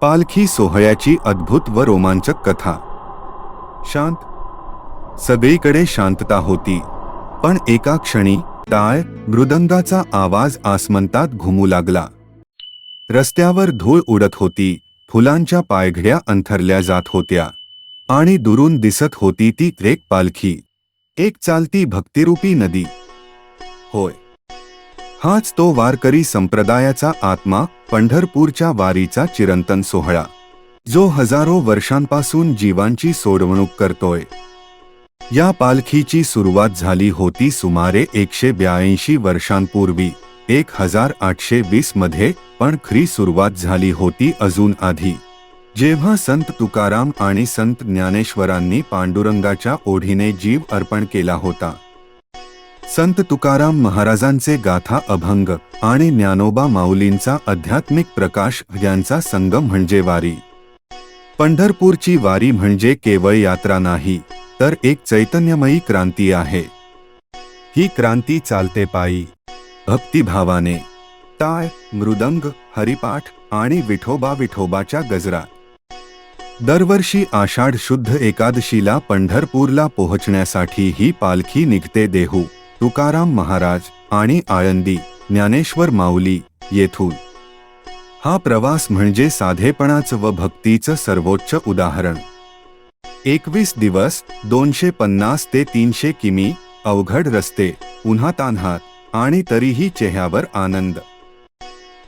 पालखी सोहळ्याची अद्भुत व रोमांचक कथा. शांत. सगळीकडे शांतता होती पण एका क्षणी टाळ मृदंगाचा आवाज आसमंतात घुमू लागला. रस्त्यावर धूळ उडत होती फुलांच्या पायघड्या अंथरल्या जात होत्या आणि दुरून दिसत होती ती एक पालखी. एक चालती भक्तिरूपी नदी. होय. हाच तो वारकरी संप्रदायाचा आत्मा पंढरपूरच्या वारीचा चिरंतन सोहळा जो हजारो वर्षांपासून जीवांची सोडवणूक करतोय. या पालखीची सुरुवात झाली होती सुमारे एकशे ब्याऐंशी वर्षांपूर्वी एक हजार आठशे वीसमध्ये पण खरी सुरुवात झाली होती अजून आधी. जेव्हा संत तुकाराम आणि संत ज्ञानेश्वरांनी पांडुरंगाच्या ओढीने जीव अर्पण केला होता संत तुकाराम महाराजांचे गाथा अभंग आणि ज्ञानोबा माऊलींचा आध्यात्मिक प्रकाश यांचा संगम म्हणजे वारी. पंढरपूरची वारी म्हणजे केवळ यात्रा नाही तर एक चैतन्यमयी क्रांती आहे. ही क्रांती चालते पायी. भक्तिभावाने. टाळ मृदंग हरिपाठ आणि विठोबा विठोबाच्या गजरात. दरवर्षी आषाढ शुद्ध एकादशीला पंढरपूरला पोहोचण्यासाठी ही पालखी निघते देहू. तुकाराम महाराज आणि आळंदी ज्ञानेश्वर माऊली येथून. हा प्रवास म्हणजे साधेपणाचं व भक्तीचं सर्वोच्च उदाहरण. एकवीस दिवस दोनशे पन्नास ते तीनशे किमी अवघड रस्ते उन्हातान्हात आणि तरीही चेहऱ्यावर आनंद.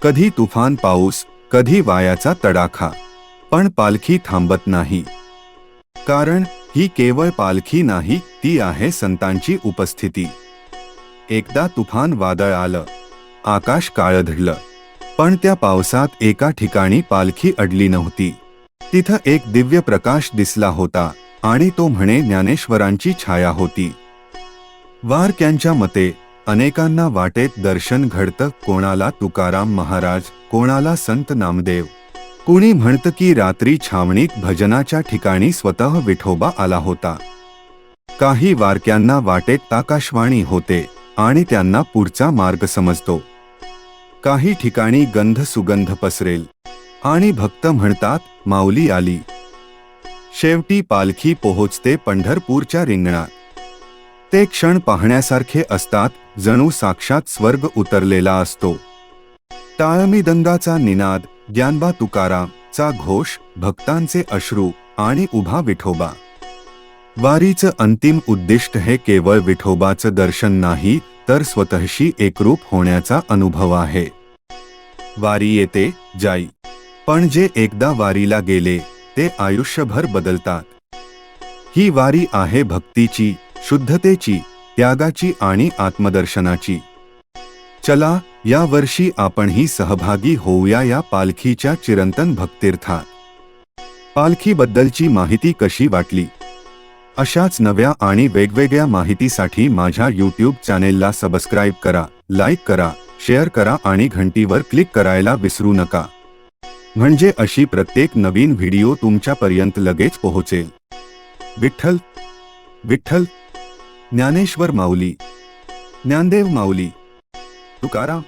कधी तुफान पाऊस कधी वायाचा तडाखा पण पालखी थांबत नाही. कारण ही केवळ पालखी नाही ती आहे संतांची उपस्थिती. एकदा तुफान वादळ आलं. आकाश काळधडलं पण त्या पावसात एका ठिकाणी पालखी अडली नव्हती. तिथं एक दिव्य प्रकाश दिसला होता आणि तो म्हणे ज्ञानेश्वरांची छाया होती. वारक्यांच्या मते अनेकांना वाटेत दर्शन घडतं कोणाला तुकाराम महाराज कोणाला संत नामदेव. कुणी म्हणतं की रात्री छावणीत भजनाच्या ठिकाणी स्वतः विठोबा आला होता. काही वारक्यांना वाटेत आकाशवाणी होते. आणि त्यांना पुढचा मार्ग समजतो. काही ठिकाणी गंध सुगंध पसरेल. आणि भक्त म्हणतात माऊली आली. शेवटी पालखी पोहोचते पंढरपूरच्या रिंगणात. ते क्षण पाहण्यासारखे असतात जणू साक्षात स्वर्ग उतरलेला असतो. टाळमीदंगाचा निनाद ज्ञानबा तुकाराम चा घोष भक्तांचे अश्रू आणि उभा विठोबा. वारीचं अंतिम उद्दिष्ट हे केवळ विठोबाचं दर्शन नाही तर स्वतःशी एकरूप होण्याचा अनुभव आहे. वारी येते जाई. पण जे एकदा वारीला गेले ते आयुष्यभर बदलतात. ही वारी आहे भक्तीची शुद्धतेची त्यागाची आणि आत्मदर्शनाची. चला या वर्षी आपणही सहभागी होऊया या पालखीच्या चिरंतन भक्तीर्थात. पालखीबद्दलची माहिती कशी वाटली? अशाच नव्या आणि वेगवेगळ्या माहितीसाठी माझ्या यूट्यूब चॅनेलला सबस्क्राईब करा लाईक करा शेअर करा आणि घंटीवर क्लिक करायला विसरू नका. म्हणजे अशी प्रत्येक नवीन व्हिडिओ तुमच्यापर्यंत लगेच पोहोचेल. विठ्ठल विठ्ठल ज्ञानेश्वर माऊली ज्ञानदेव माऊली तुकाराम